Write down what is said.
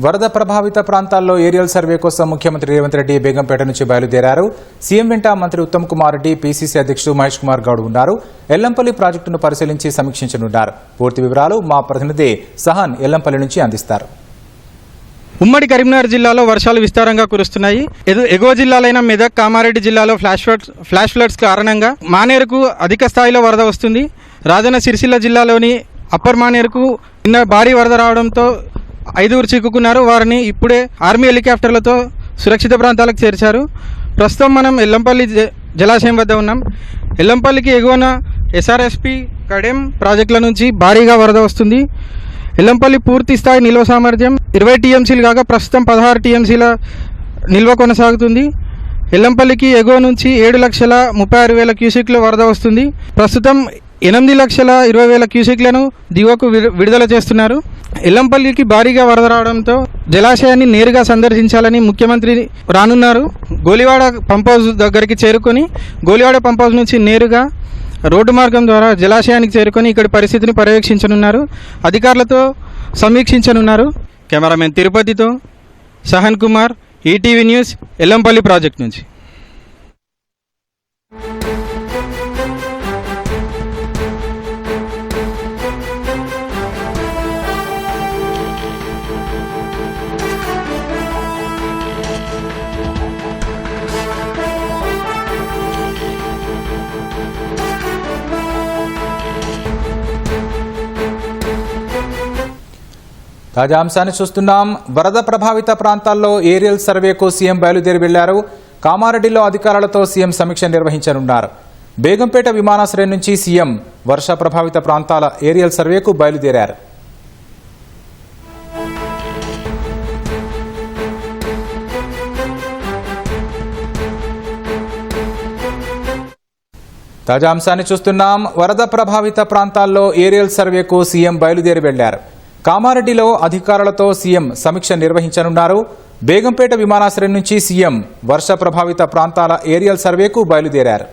వరద ప్రభావిత ప్రాంతాల్లో ఏరియల్ సర్వే కోసం ముఖ్యమంత్రి రేవంత్ రెడ్డి బేగంపేట నుంచి బయలుదేరారు. సీఎం వెంట మంత్రి ఉత్తమ్ కుమార్ రెడ్డి పీసీసీ అధ్యక్షుడు మహేష్ కుమార్ గౌడ్ ఉన్నారు. ఎల్లంపల్లి ప్రాజెక్టును పరిశీలించి సమీక్షించనున్నారు. పూర్తి వివరాలు మా ప్రతినిధి సహన్ ఎల్లంపల్లి నుంచి అందిస్తారు. ఉమ్మడి కరీంనగర్ జిల్లాలో వర్షాలు విస్తారంగా కురుస్తున్నాయి. ఎదు- ఎగువ జిల్లాలైన మెదక్ కామారెడ్డి జిల్లాలో ఫ్లాష్ ఫ్లడ్స్ ఫ్లాష్ ఫ్లడ్స్ కారణంగా మానేరుకు అధిక స్థాయిలో వరద వస్తుంది. రాజన్న సిరిసిల్ల జిల్లాలోని అప్పర్ మానేరుకు నిన్న భారీ వరద రావడంతో ఐదుగురు చిక్కుకున్నారు. వారిని ఇప్పుడే ఆర్మీ హెలికాప్టర్లతో సురక్షిత ప్రాంతాలకు చేర్చారు. ప్రస్తుతం మనం ఎల్లంపల్లి జ- జలాశయం వద్ద ఉన్నాం. ఎల్లంపల్లికి ఎగువన ఎస్ఆర్ఎస్పి కడెం ప్రాజెక్టుల నుంచి భారీగా వరద వస్తుంది. ఎల్లంపల్లి పూర్తి స్థాయి నిల్వ సామర్థ్యం ఇరవై టీఎంసీలు కాగా ప్రస్తుతం పదహారు టీఎంసీల నిల్వ కొనసాగుతుంది. ఎల్లంపల్లికి ఎగువ నుంచి ఏడు లక్షల ముప్పై ఆరు వేల క్యూసెక్ల వరద వస్తుంది. ప్రస్తుతం ఎనిమిది లక్షల ఇరవై వేల క్యూసెక్లను దిగువకు విడు- విడుదల చేస్తున్నారు. ఎల్లంపల్లికి భారీగా వరద రావడంతో జలాశయాన్ని నేరుగా సందర్శించాలని ముఖ్యమంత్రి రానున్నారు. గోలివాడ పంప్ హౌస్ దగ్గరికి చేరుకొని గోలివాడ పంప్ హౌస్ నుంచి నేరుగా రోడ్డు మార్గం ద్వారా జలాశయానికి చేరుకొని ఇక్కడి పరిస్థితిని పర్యవేక్షించనున్నారు. అధికారులతో సమీక్షించనున్నారు. Cameraman తిరుపతితో Sahan Kumar ETV news Yellampalli project నుంచి. తాజా అంశాన్ని చూస్తున్నాం. వరద ప్రభావిత ప్రాంతాల్లో ఏరియల్ సర్వేకు సీఎం బయలుదేరి వెళ్ళారు. కామారెడ్డిలో అధికారులతో సీఎం సమీక్ష నిర్వహించనున్నారు. బేగంపేట విమానాశ్రయం నుంచి సీఎం వర్ష ప్రభావిత ప్రాంతాల ఏరియల్ సర్వేకు బయలుదేరారు. తాజా అంశాన్ని చూస్తున్నాం. వరద ప్రభావిత ప్రాంతాల్లో ఏరియల్ సర్వేకు సీఎం బయలుదేరి వెళ్ళారు. కామారెడ్డిలో అధికారులతో సీఎం సమీక్ష నిర్వహించనున్నారు. బేగంపేట విమానాశ్రయం నుంచి సీఎం వర్ష ప్రభావిత ప్రాంతాల ఏరియల్ సర్వేకు బయలుదేరారు.